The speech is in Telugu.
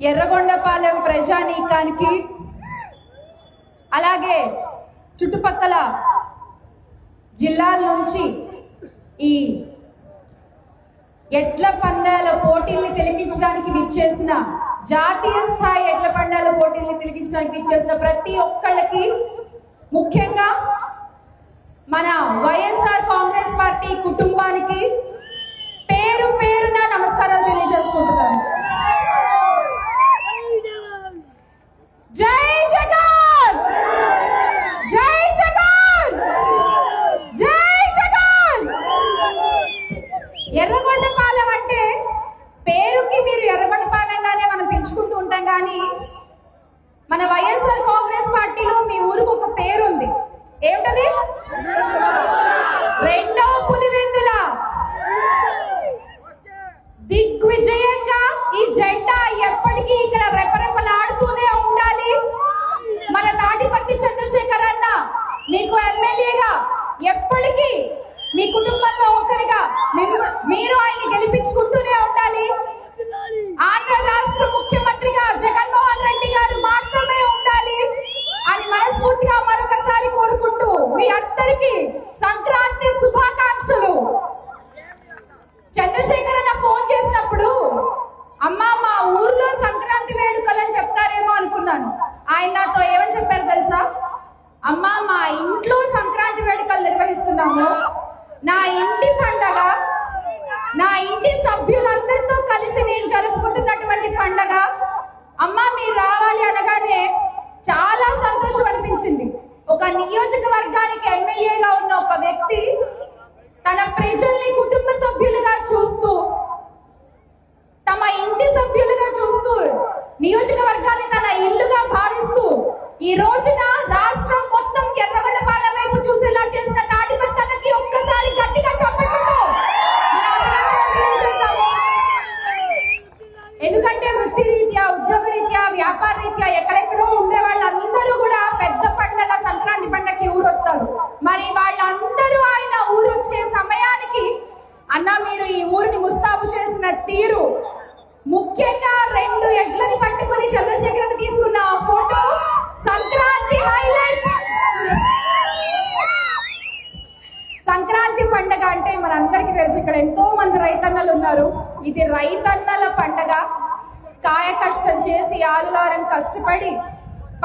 ఎర్రగొండపాలెం ప్రజానీకానికి అలాగే చుట్టుపక్కల జిల్లాల నుంచి ఈ ఎడ్ల పందాల పోటీల్ని తిలకించడానికి విచ్చేసిన జాతీయ స్థాయి ఎడ్ల పందాల పోటీల్ని తిలకించడానికి విచ్చేసిన ప్రతి ఒక్కళ్ళకి ముఖ్యంగా మన వైఎస్ఆర్ కాంగ్రెస్ పార్టీ ఎర్రగొండపాలెం అంటే పేరుకి మీరు ఎర్రగొండపాలెంగానే మనం పిలుచుకుంటూ ఉంటాం కానీ మన వైఎస్ఆర్ కాంగ్రెస్ పార్టీలో మీ ఊరికి ఒక పేరు ఉంది ఏమిటది? రెండవ పులివెందుల. దిగ్విజయంగా ఈ జెండా ఎప్పటికీ ఇక్కడ రెపరెపలాడుతూనే ఉండాలి. మన తాటిపట్టి చంద్రశేఖర్ అన్న మీకు ఎమ్మెల్యేగా ఎప్పటికీ మీ కుటుంబంలో ఒకరిగా మీరు ఆయన్ని గెలిపించుకుంటూనే ఉండాలి. ఆంధ్ర రాష్ట్ర ముఖ్యమంత్రిగా జగన్మోహన్ రెడ్డి గారు మాత్రమే ఉండాలి అని మనస్ఫూర్తిగా మరొకసారి కోరుకుంటూ మీ అందరికీ సంక్రాంతి శుభాకాంక్షలు. చంద్రశేఖర్ అన్న ఫోన్ చేసినప్పుడు అమ్మా మా ఊర్లో సంక్రాంతి వేడుకలు అని చెప్తారేమో అనుకున్నాను. ఆయన నాతో ఏమని చెప్పారు తెలుసా? అమ్మా మా ఇంట్లో సంక్రాంతి వేడుకలు నిర్వహిస్తున్నాము. నా ఇంటి పండగ నా ఇంటి సభ్యులందరితో కలిసి నేను జరుపుకుంటున్నటువంటి పండగ. అమ్మ మీరు రావాలి అనగానే చాలా సంతోషం అనిపించింది. ఒక నియోజకవర్గానికి ఎమ్మెల్యేగా ఉన్న ఒక వ్యక్తి తన ప్రజల్ని వ్యాపార రీత్యా ఎక్కడెక్కడో ఉండే వాళ్ళందరూ కూడా పెద్ద పండగ సంక్రాంతి పండగకి ఊరు వస్తారు మరి వాళ్ళందరూ ఆయన ఊరు వచ్చే సమయానికి అన్న మీరు ఈ ఊరిని ముస్తాబు చేసిన తీరు. ముఖ్యంగా రెండు ఎడ్లని పట్టుకుని చంద్రశేఖర్ తీసుకున్న ఆ ఫోటో సంక్రాంతి హైలైట్. సంక్రాంతి పండగ అంటే మనందరికీ తెలుసు ఇక్కడ ఎంతో మంది రైతన్నలు ఉన్నారు. ఇది రైతన్నల పండగ. కాయ కష్టం చేసి ఆరుగారం కష్టపడి